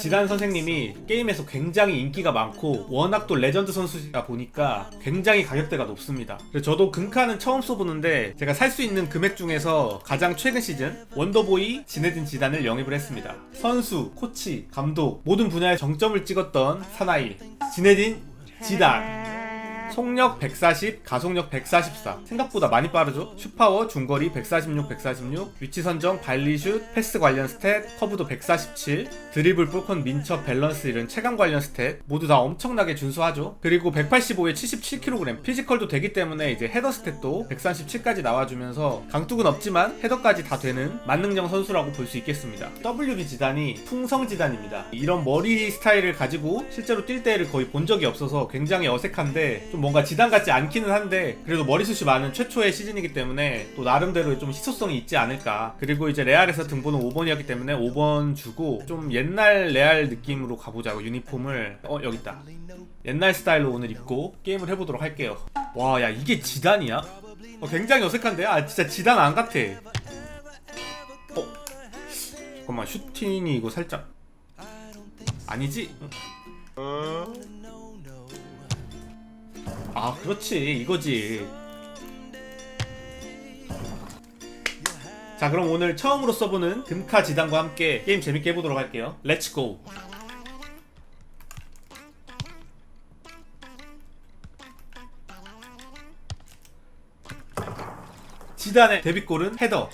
지단 선생님이 게임에서 굉장히 인기가 많고 워낙 또 레전드 선수다 보니까 굉장히 가격대가 높습니다. 그래서 저도 금카는 처음 써보는데 제가 살 수 있는 금액 중에서 가장 최근 시즌 원더보이 지네딘 지단을 영입을 했습니다. 선수, 코치, 감독 모든 분야에 정점을 찍었던 사나이 지네딘 지단. 속력 140, 가속력 144. 생각보다 많이 빠르죠? 슈파워, 중거리 146, 146, 위치 선정, 발리슛, 패스 관련 스탯, 커브도 147, 드리블, 볼컨, 민첩, 밸런스 이런 체감 관련 스탯 모두 다 엄청나게 준수하죠. 그리고 185에 77kg, 피지컬도 되기 때문에 이제 헤더 스탯도 137까지 나와주면서 강뚝은 없지만 헤더까지 다 되는 만능형 선수라고 볼 수 있겠습니다. WB 지단이 풍성 지단입니다. 이런 머리 스타일을 가지고 실제로 뛸 때를 거의 본 적이 없어서 굉장히 어색한데 좀 뭔가 지단 같지 않기는 한데 그래도 머리숱이 많은 최초의 시즌이기 때문에 또 나름대로 좀 희소성이 있지 않을까. 그리고 이제 레알에서 등번호 5번이었기 때문에 5번 주고 좀 옛날 레알 느낌으로 가보자고 유니폼을 어 여기 있다. 옛날 스타일로 오늘 입고 게임을 해보도록 할게요. 와, 야 이게 지단이야? 어, 굉장히 어색한데? 아 진짜 지단 안 같아. 어? 잠깐만 슈팅이 이거 살짝 아니지? 아 그렇지 이거지. 자 그럼 오늘 처음으로 써보는 금카 지단과 함께 게임 재밌게 해보도록 할게요. 렛츠 고. 지단의 데뷔골은 헤더.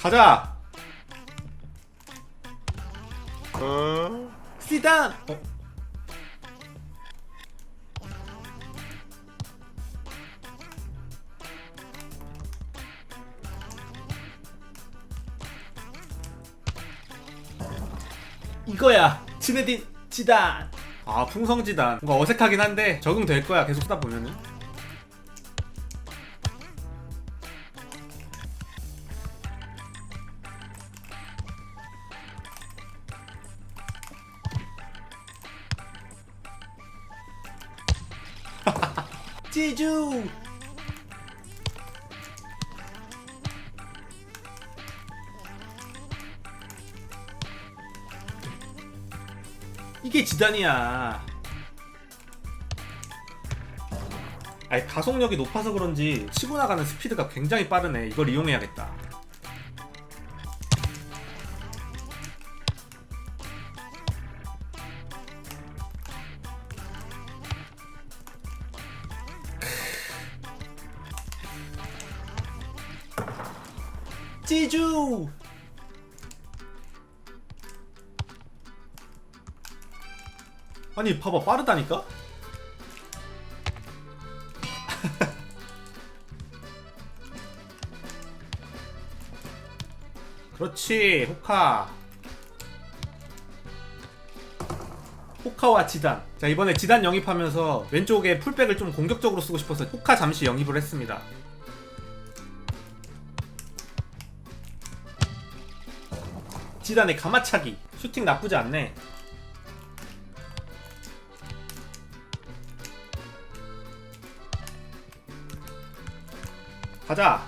가자. 시단. 어? 이거야. 지네딘 지단. 아 풍성 지단. 뭔가 어색하긴 한데 적응될 거야. 계속 쓰다 보면은. 지주. 이게 지단이야. 아니 가속력이 높아서 그런지 치고 나가는 스피드가 굉장히 빠르네. 이걸 이용해야겠다. 찌주! 아니 봐봐 빠르다니까? 그렇지 호카. 호카와 지단. 자 이번에 지단 영입하면서 왼쪽에 풀백을 좀 공격적으로 쓰고 싶어서 호카 잠시 영입을 했습니다. 지단의 가마차기. 슈팅 나쁘지 않네 가자.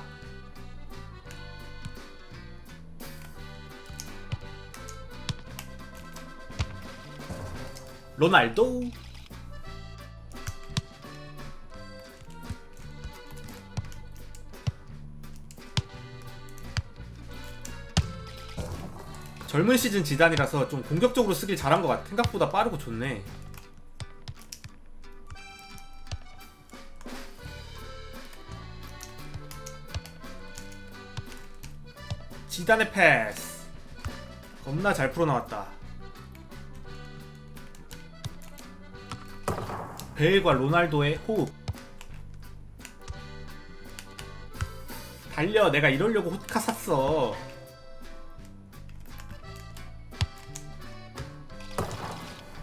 로날도. 젊은 시즌 지단이라서 좀 공격적으로 쓰길 잘한 것 같아. 생각보다 빠르고 좋네. 지단의 패스. 겁나 잘 풀어나왔다. 베일과 로날도의 호흡. 달려 내가 이러려고 호카 샀어.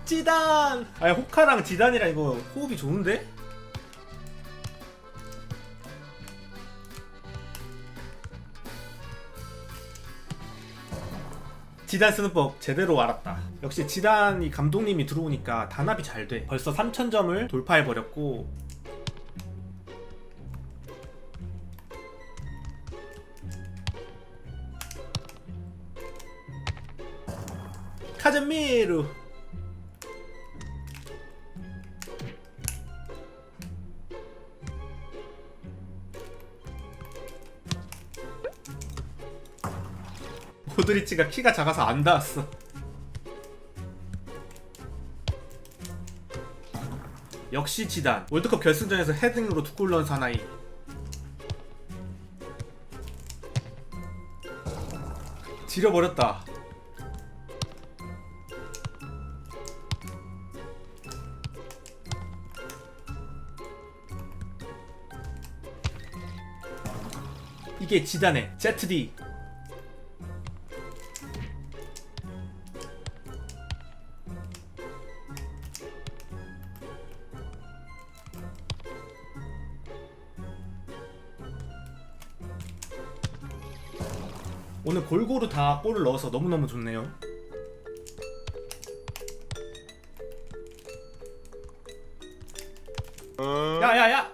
지단! 아니 호카랑 지단이랑 이거 호흡이 좋은데? 지단 쓰는 법 제대로 알았다. 역시 지단이 감독님이 들어오니까 단합이 잘 돼. 벌써 3,000점을 돌파해버렸고. 카즈미르 모드리치가 키가 작아서 안 닿았어. 역시 지단. 월드컵 결승전에서 헤딩으로 두 골 넣은 사나이. 지려버렸다. 이게 지단의 ZD 오늘 골고루 다 골을 넣어서 너무너무 좋네요. 야야야!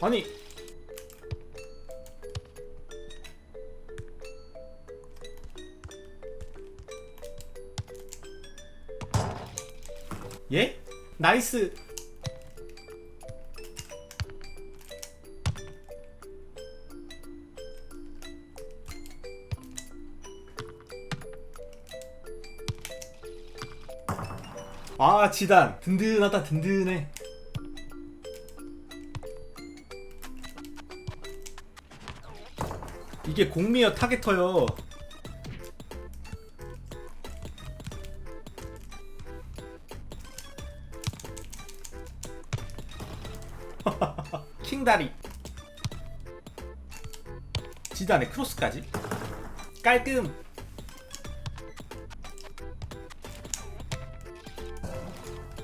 아니 예? 나이스 아 지단. 든든하다 든든해. 이게 공미어 타겟터요. 킹다리. 지단의 크로스까지. 깔끔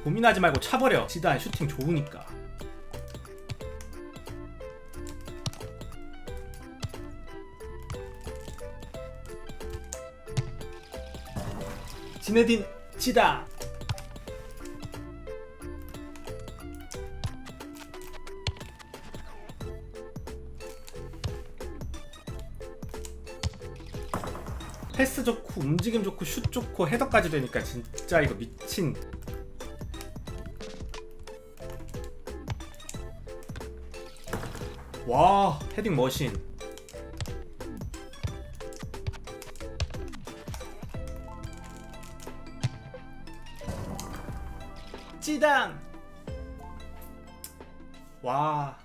고민하지 말고 차버려. 지단 슈팅 좋으니까. 지네딘 지다. 패스 좋고 움직임 좋고 슛 좋고 헤더까지 되니까 진짜 이거 미친 와 헤딩 머신. 찌당 와